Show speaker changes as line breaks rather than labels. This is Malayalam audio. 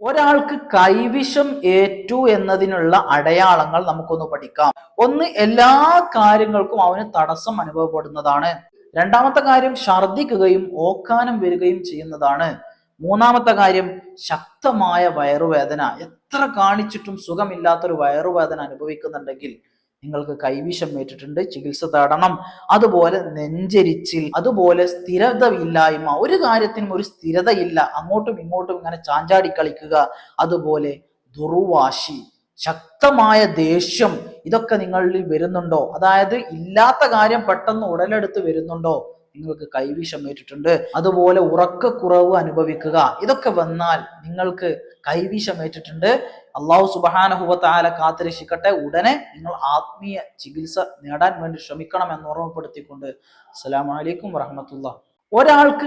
ഒരാൾക്ക് കൈവിഷം ഏറ്റു എന്നതിനുള്ള അടയാളങ്ങൾ നമുക്കൊന്ന് പഠിക്കാം. ഒന്ന് എല്ലാ കാര്യങ്ങൾക്കും അവന് തടസ്സം അനുഭവപ്പെടുന്നതാണ്. രണ്ടാമത്തെ കാര്യം ഛർദിക്കുകയും ഓക്കാനം വരികയും ചെയ്യുന്നതാണ്. മൂന്നാമത്തെ കാര്യം ശക്തമായ വയറുവേദന. എത്ര കാണിച്ചിട്ടും സുഖമില്ലാത്തൊരു വയറുവേദന അനുഭവിക്കുന്നുണ്ടെങ്കിൽ നിങ്ങൾക്ക് കൈവിഷം ഏറ്റിട്ടുണ്ട് ചികിത്സ തേടണം. അതുപോലെ നെഞ്ചരിച്ചിൽ അതുപോലെ സ്ഥിരതയില്ലായ്മ. ഒരു കാര്യത്തിനും ഒരു സ്ഥിരതയില്ല. അങ്ങോട്ടും ഇങ്ങോട്ടും ഇങ്ങനെ ചാഞ്ചാടി കളിക്കുക. അതുപോലെ ദുർവാശി ശക്തമായ ദേഷ്യം ഇതൊക്കെ നിങ്ങളിൽ വരുന്നുണ്ടോ? അതായത് ഇല്ലാത്ത കാര്യം പെട്ടെന്ന് ഉടലെടുത്ത് വരുന്നുണ്ടോ? നിങ്ങൾക്ക് കൈവിഷം ഏറ്റിട്ടുണ്ട്. അതുപോലെ ഉറക്കക്കുറവ് അനുഭവിക്കുക. ഇതൊക്കെ വന്നാൽ നിങ്ങൾക്ക് കൈവിഷം ഏറ്റിട്ടുണ്ട്. അള്ളാഹു സുബാനഹുവത്താല കാത്തുരക്ഷിക്കട്ടെ. ഉടനെ നിങ്ങൾ ആത്മീയ ചികിത്സ നേടാൻ വേണ്ടി ശ്രമിക്കണം എന്ന് ഓർമ്മപ്പെടുത്തിക്കൊണ്ട്. അസ്സലാമു അലൈക്കും വറഹമത്തുള്ള ഒരാൾക്ക്